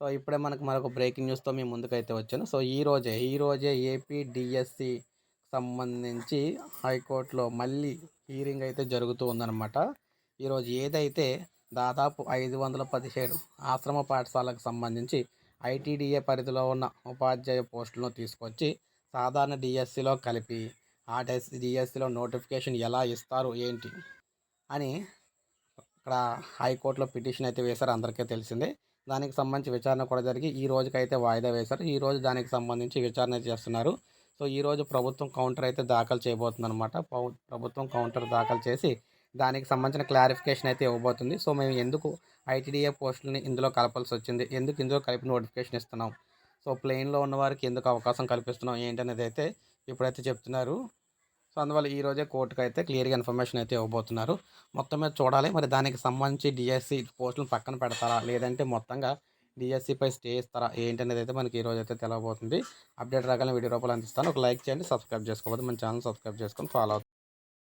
So ఇప్పుడే మనకు మరొక బ్రేకింగ్ న్యూస్తో మీ ముందుకైతే వచ్చాను. సో ఈ రోజే ఈ రోజే ఏపీ డిఎస్సి సంబంధించి హైకోర్టులో మళ్ళీ హీరింగ్ అయితే జరుగుతూ ఉందన్నమాట. ఈరోజు ఏదైతే దాదాపు ఐదు వందల పదిహేడు ఆశ్రమ పాఠశాలకు సంబంధించి ఐటీడీఏ పరిధిలో ఉన్న ఉపాధ్యాయ పోస్టులను తీసుకొచ్చి సాధారణ డిఎస్సిలో కలిపి ఆ డెస్ డిఎస్సిలో నోటిఫికేషన్ ఎలా ఇస్తారు ఏంటి అని ఇక్కడ హైకోర్టులో పిటిషన్ అయితే వేశారు. అందరికీ తెలిసిందే. దానికి సంబంధించి విచారణ కూడా జరిగి ఈ రోజుకైతే వాయిదా వేశారు. ఈ రోజు దానికి సంబంధించి విచారణ చేస్తున్నారు. సో ఈరోజు ప్రభుత్వం కౌంటర్ అయితే దాఖలు చేయబోతుంది అనమాట ప్రభుత్వం కౌంటర్ దాఖలు చేసి దానికి సంబంధించిన క్లారిఫికేషన్ అయితే ఇవ్వబోతుంది. సో మేము ఎందుకు ఐటీడీఏ పోస్టులని ఇందులో కలపాల్సి వచ్చింది? ఎందుకు ఇందులో కలిపి నోటిఫికేషన్ ఇస్తున్నాం? సో ప్లెయిన్లో ఉన్న వారికి ఎందుకు అవకాశం కల్పిస్తున్నాం? ఏంటనేది అయితే ఇప్పుడైతే చెప్తున్నారు. సో అందువల్ల ఈరోజే కోర్టుకు అయితే క్లియర్గా ఇన్ఫర్మేషన్ అయితే ఇవ్వబోతున్నారు. మొత్తం మీద చూడాలి. మరి దానికి సంబంధించి డిఎస్సి పోస్టులను పక్కన పెడతారా? లేదంటే మొత్తంగా డిఎస్సిపై స్టే ఇస్తారా ఏంటనేది అయితే మనకి ఈరోజు అయితే తెలవబోతుంది. అప్డేట్ రాగానే వీడియో రూపాయలు అందిస్తాను. ఒక లైక్ చేయండి సబ్స్క్రైబ్ చేసుకోవద్దు. మన ఛానల్ సబ్స్క్రైబ్ చేసుకొని ఫాలో అవుతుంది